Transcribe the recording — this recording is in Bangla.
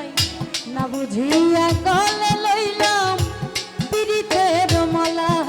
যায় না বুঝিয়া কলে লইলাম পিড়িতের মালা।